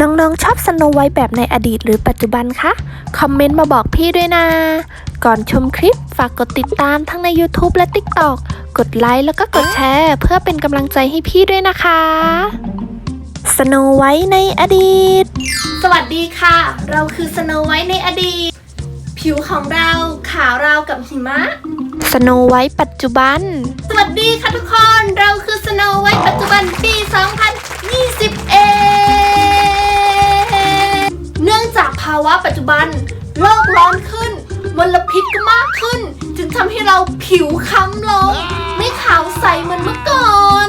น้องๆชอบสโนไวท์แบบในอดีตหรือปัจจุบันคะ คอมเมนต์มาบอกพี่ด้วยนะ ก่อนชมคลิปฝากกดติดตามทั้งใน YouTube และ TikTok กดไลค์แล้วก็กดแชร์เพื่อเป็นกำลังใจให้พี่ด้วยนะคะสโนไวท์ในอดีต สวัสดีค่ะ เราคือสโนไวท์ในอดีต ผิวของเราขาวราวกับหิมะ สโนไวท์ปัจจุบัน สวัสดีค่ะทุกคน เราคือสโนไวท์ปัจจุบันปี 2021 ผิวค้ำลง ไม่ขาวใสเหมือนเมื่อก่อน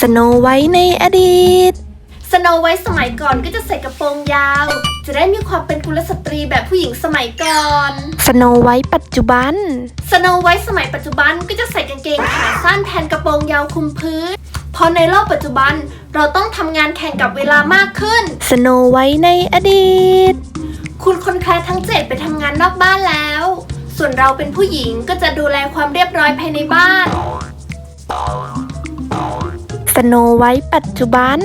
สโนไวท์ในอดีต สโนไวท์สมัยก่อนก็จะใส่กระโปรงยาว จะได้มีความเป็นกุลสตรีแบบผู้หญิงสมัยก่อน สโนไวท์ปัจจุบัน สโนไวท์สมัยปัจจุบันก็จะใส่กางเกงขาสั้นแทนกระโปรงยาวคลุมพื้นเพราะในโลกปัจจุบันเราต้องทำงานแข่งกับเวลามากขึ้น สโนไวท์ในอดีต คุณคนแคร์ทั้งเจ็ดไปทำงานนอกบ้านแล้ว ส่วนเราเป็นผู้หญิงก็จะดูแลความเรียบร้อยภายในบ้าน สโนไวท์ปัจจุบัน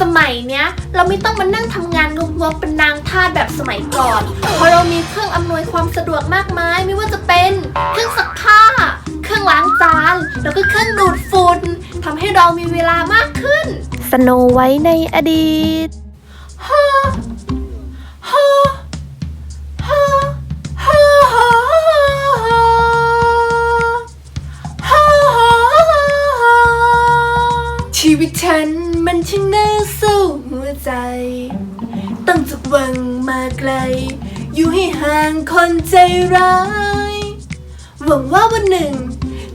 สมัยเนี้ย เราไม่ต้องมานั่งทำงานงกๆเป็นนางทาสแบบสมัยก่อน เพราะเรามีเครื่องอำนวยความสะดวกมากมายไม่ว่าจะเป็นเครื่องซักผ้า เครื่องล้างจาน แล้วก็เครื่องดูดฝุ่นทำให้เรามีเวลามากขึ้น สโนไวท์ในอดีตฮ่าฮ่า มันช่างน่าเศร้าหัวใจ ตั้งจากวังมาไกล อยู่ให้ห่างคนใจร้าย หวังว่าวันหนึ่ง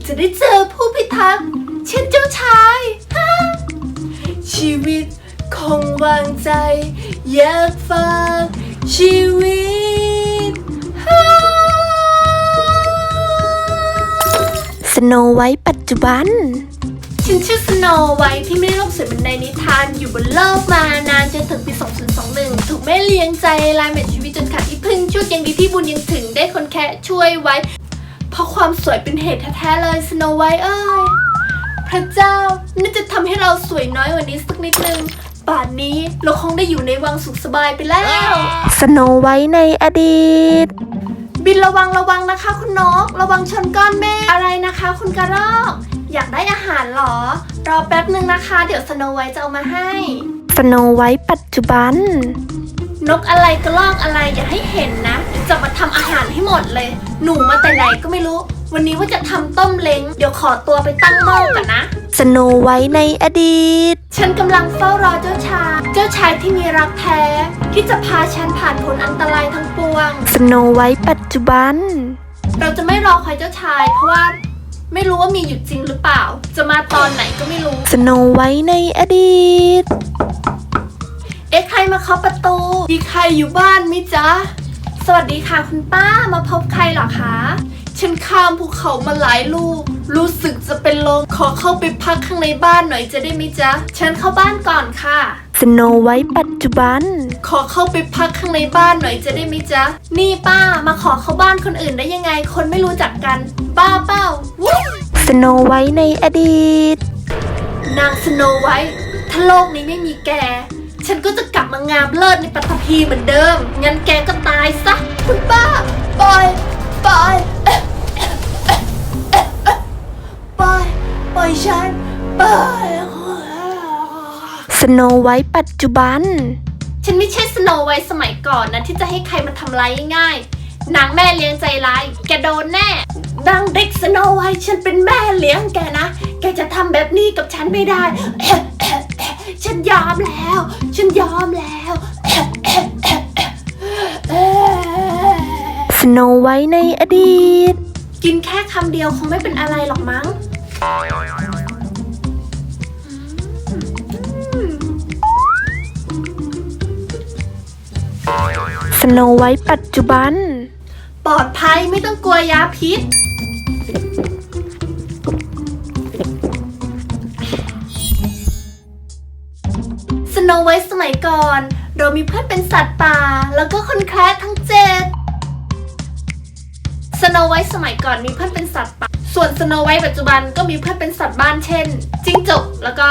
จะได้เจอผู้พิทักษ์เช่นเจ้าชายฮ่าชีวิตคงวางใจ อยากฝากชีวิตสโนไวท์ปัจจุบัน ฉันชื่อสโนไวท์ที่ไม่ได้โลกสวยเหมือนในนิทานอยู่บนโลกมานานจนถึงปี 2021 ถูกแม่เลี้ยงใจลายแมทชีวิตจนขาดอีพึ่งช่วยยังดีที่บุญยังถึงได้คนแค่ช่วยไว้ เพราะความสวยเป็นเหตุแท้ๆเลยสโนไวท์เอ้ยพระเจ้าน่าจะทำให้เราสวยน้อยกว่านี้สักนิดนึงป่านนี้เราคงได้อยู่ในวังสุขสบายไปแล้วสโนไวท์ในอดีต บินระวังระวังนะคะ คุณนก ระวังชนก้อนเมฆอะไรนะคะ คุณกระรอก อยากได้อาหารเหรอ รอแป๊บหนึ่งนะคะ เดี๋ยวสโนไวท์จะเอามาให้ สโนไวท์ปัจจุบัน นกอะไรกระรอกอะไรอย่าให้เห็นนะเดี๋ยวจะมาทำอาหารให้หมดเลย หนูมาแต่ไหนก็ไม่รู้ วันนี้ว่าจะทำต้มเล้ง เดี๋ยวขอตัวไปตั้งหม้อก่อนนะ สโนไวท์ในอดีต ฉันกำลังเฝ้ารอเจ้าชาย เจ้าชายที่มีรักแท้ ที่จะพาฉันผ่านพ้นอันตรายทั้งปวง สโนไวท์ปัจจุบัน เราจะไม่รอคอยเจ้าชายเพราะว่า ไม่รู้ว่ามีอยู่จริงหรือเปล่า จะมาตอนไหนก็ไม่รู้ สโนไวท์ในอดีต เอ๊ะใครมาเคาะประตู มีใครอยู่บ้านไหมจ๊ะ สวัสดีค่ะคุณป้ามาพบใครเหรอคะ ฉันข้ามภูเขามาหลายลูก รู้สึกจะเป็นลมขอเข้าไปพักข้างในบ้านหน่อยจะได้ไหมจ๊ะ ฉันเข้าบ้านก่อนค่ะ สโนไวท์ปัจจุบัน ขอเข้าไปพักข้างในบ้านหน่อยจะได้ไหมจ๊ะ นี่ป้ามาขอเข้าบ้านคนอื่นได้ยังไง คนไม่รู้จักกัน บ้าเปล่าวู้สโนไวท์ในอดีต นางสโนไวท์ถ้าโลกนี้ไม่มีแก ฉันก็จะกลับมางามเลิศในปัตภีเหมือนเดิม งั้นแกก็ตายซะ คุณป้าปล่อยปล่อยเอ๊ะเอ๊ะเอ๊ะเอ๊ะเอ๊ะปล่อยปล่อยฉันปล่อยสโนไวท์ปัจจุบัน ฉันไม่ใช่สโนไวท์สมัยก่อนนะที่จะให้ใครมาทำร้ายง่ายๆนางแม่เลี้ยงใจร้าย แกโดนแน่นางเด็กสโนไวท์ฉันเป็นแม่เลี้ยงแกนะ แกจะทำแบบนี้กับฉันไม่ได้เอ๊ะเอ๊ะเอ๊ะฉันยอมแล้ว ฉันยอมแล้วเอ๊ะเอ๊ะเอ๊ะเอ๊ะเอ๊ะสโนไวท์ในอดีต กินแค่คำเดียวคงไม่เป็นอะไรหรอกมั้ง โนไวท์ปัจจุบัน ปลอดภัยไม่ต้องกลัวยาพิษ สโนไวท์สมัยก่อน เรามีเพื่อนเป็นสัตว์ป่า แล้วก็คนแคร์ทั้งเจ็ดสโนไวท์สมัยก่อนมีเพื่อนเป็นสัตว์ป่า ส่วนสโนไวท์ปัจจุบันก็มีเพื่อนเป็นสัตว์บ้านเช่นจิ้งจกแล้วก็